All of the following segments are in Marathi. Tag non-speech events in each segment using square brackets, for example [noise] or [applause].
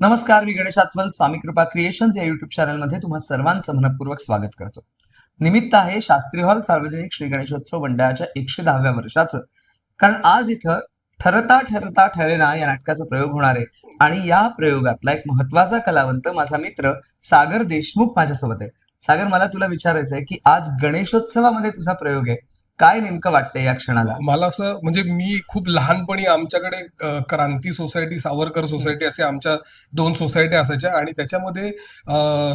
नमस्कार मी गणेश आचमल स्वामी कृपा क्रिएशन्स या युट्यूब चॅनलमध्ये तुम्हा सर्वांचं मनपूर्वक स्वागत करतो. निमित्त आहे शास्त्री हॉल सार्वजनिक श्री गणेशोत्सव मंडळाच्या एकशे दहाव्या वर्षाचं. कारण आज इथं ठरता ठरता ठरेना या नाटकाचा प्रयोग होणार आहे. आणि या प्रयोगातला एक महत्त्वाचा कलावंत माझा मित्र सागर देशमुख माझ्यासोबत आहे. सागर मला तुला विचारायचं आहे की आज गणेशोत्सवामध्ये तुझा प्रयोग आहे. काय नेमकं वाटतंय या क्षणाला? मला असं म्हणजे मी खूप लहानपणी आमच्याकडे क्रांती सोसायटी सावरकर सोसायटी असे आमच्या दोन सोसायटी असायच्या आणि त्याच्यामध्ये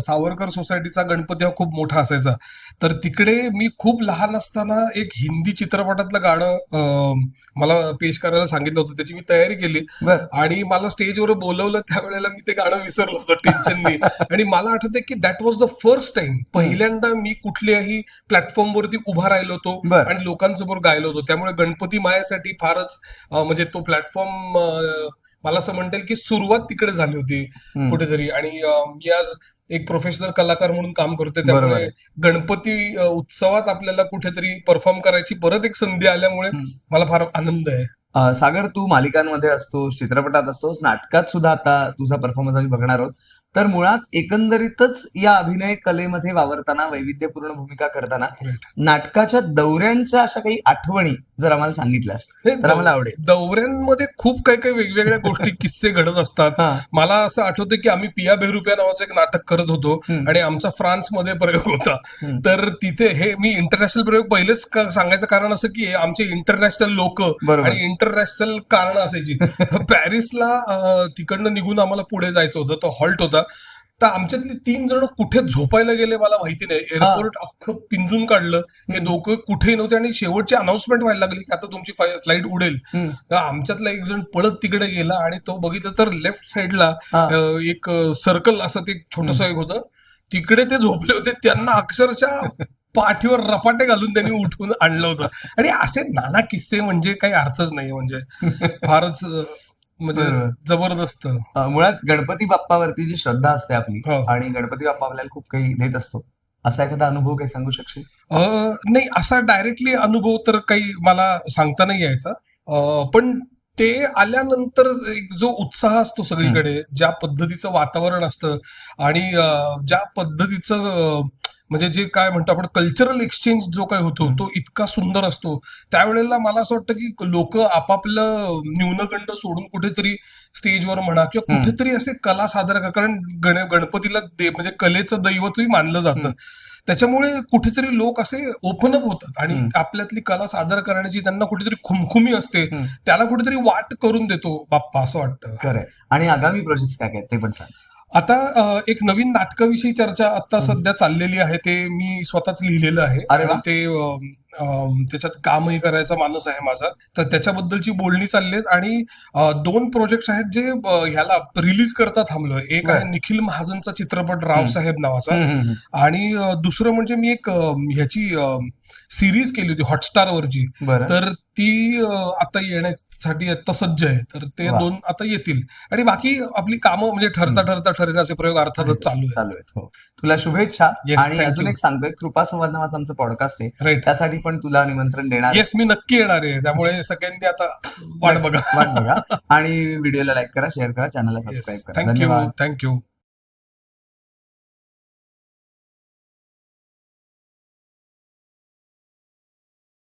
सावरकर सोसायटीचा गणपती हा खूप मोठा असायचा. तर तिकडे मी खूप लहान असताना एक हिंदी चित्रपटातलं गाणं मला पेश करायला सांगितलं होतं. त्याची मी तयारी केली आणि मला स्टेजवर बोलवलं त्यावेळेला मी ते गाणं विसरलो होतो टेन्शननी. आणि मला आठवतंय की that was the first time पहिल्यांदा मी कुठल्याही प्लॅटफॉर्मवरती उभा राहिलो होतो आणि लोकांसमोर गायलो होतो त्यामुळे गणपती मायासाठी फारच म्हणजे तो प्लॅटफॉर्म मला असं म्हणता येईल की सुरुवात तिकडे झाली होती. कुठेतरी आणि मी आज एक प्रोफेशनल कलाकार म्हणून काम करतोय त्यामुळे. गणपती उत्सवात आपल्याला कुठेतरी परफॉर्म करायची परत एक संधी आल्यामुळे. मला फार आनंद आहे सागर तू मालिकांमध्ये असतोस चित्रपटात असतोस नाटकात सुद्धा आता तुझा परफॉर्मन्स आम्ही बघणार आहोत तर मुळात एकंदरीतच या अभिनय कलेमध्ये वावरताना वैविध्यपूर्ण भूमिका करताना. नाटकाच्या दौऱ्यांच्या अशा काही आठवणी जर आम्हाला सांगितल्यास तर आम्हाला आवडेल दौऱ्यांमध्ये खूप काही काही वेगवेगळ्या गोष्टी [laughs] किस्से घडत असतात मला असं आठवतं की आम्ही पिया बेरुपिया नावाचं एक नाटक करत होतो. आणि आमचा फ्रान्समध्ये प्रयोग होता. तर तिथे हे मी इंटरनॅशनल प्रयोग पहिलेच सांगायचं कारण असं की आमचे इंटरनॅशनल लोक. आणि इंटरनॅशनल कारण असायची तर [laughs] पॅरिसला तिकडनं निघून आम्हाला पुढे जायचं होतं तो हॉल्ट होता तर आमच्यातले तीन जण कुठे झोपायला गेले मला माहिती नाही. एअरपोर्ट अख्खं पिंजून काढलं. हे. दोघं कुठेही नव्हते आणि शेवटची अनाउन्समेंट व्हायला लागली की आता तुमची फ्लाईट उडेल. तर आमच्यातला एक जण पळत तिकडे गेला आणि तो बघितलं तर लेफ्ट साईडला एक सर्कल असं ते छोटस एक होतं. तिकडे ते झोपले होते. त्यांना अक्षरशः [laughs] पाठीवर रपाटे घालून त्यांनी उठून आणलं होतं. आणि असे नाना किस्से म्हणजे काही अर्थच नाही म्हणजे. [laughs] फारच म्हणजे. जबरदस्त अ, मुळात गणपती बाप्पावरती जी श्रद्धा असते आपली हो. आणि गणपती बाप्पा आपल्याला खूप काही देत असतो असा एखादा अनुभव काही सांगू शकशील अ, नाही असा डायरेक्टली अनुभव तर काही मला सांगता नाही यायचा अ, पण ते आल्यानंतर एक जो उत्साह असतो सगळीकडे ज्या पद्धतीचं वातावरण असतं आणि अ, ज्या पद्धतीचं अ, म्हणजे जे काय म्हणतो आपण कल्चरल एक्सचेंज जो काय होतो तो इतका सुंदर असतो त्यावेळेला मला असं वाटतं की लोक आपापलं न्यूनगंड सोडून कुठेतरी स्टेजवर म्हणा किंवा. कुठेतरी असे कला सादर कर कारण गण गणपतीला दे म्हणजे कलेचं दैवतही मानलं जातं. त्याच्यामुळे कुठेतरी लोक असे ओपन अप होतात आणि. आपल्यातली कला सादर करण्याची त्यांना कुठेतरी खुमखुमी असते. त्याला कुठेतरी वाट करून देतो बाप्पा असं वाटतं आणि आगामी प्रोजेक्ट काय काय ते पण सांग आता एक नवीन नाटकाविषयी चर्चा आता. सध्या चाललेली आहे ते मी स्वतःच लिहिलेलं आहे अरे वा. ते त्याच्यात कामही करायचा मानस आहे माझा. तर त्याच्याबद्दलची बोलणी चालली आहेत आणि दोन प्रोजेक्ट आहेत जे ह्याला रिलीज करता थांबलोय. एक आहे. निखिल महाजनचा चित्रपट रावसाहेब नावाचा. आणि दुसरं म्हणजे मी एक ह्याची सिरीज केली होती हॉटस्टार वरची. तर ती आता येण्यासाठी आता सज्ज आहे. तर ते. दोन आता येतील. आणि बाकी आपली कामं म्हणजे ठरता ठरता ठरण्याचे प्रयोग अर्थातच चालू आहे चालू आहेत. हो. तुला शुभेच्छा. आणि अजून. एक सांगतोय कृपा संवाद नावाचं आमचं पॉडकास्ट आहे. त्यासाठी पण तुला निमंत्रण देणार. येस मी नक्की येणार आहे. त्यामुळे सगळ्यांनी आता वाट बघा. वाट बघा. आणि व्हिडिओला लाईक करा शेअर करा चॅनलला सबस्क्राईब करा. Thank you thank you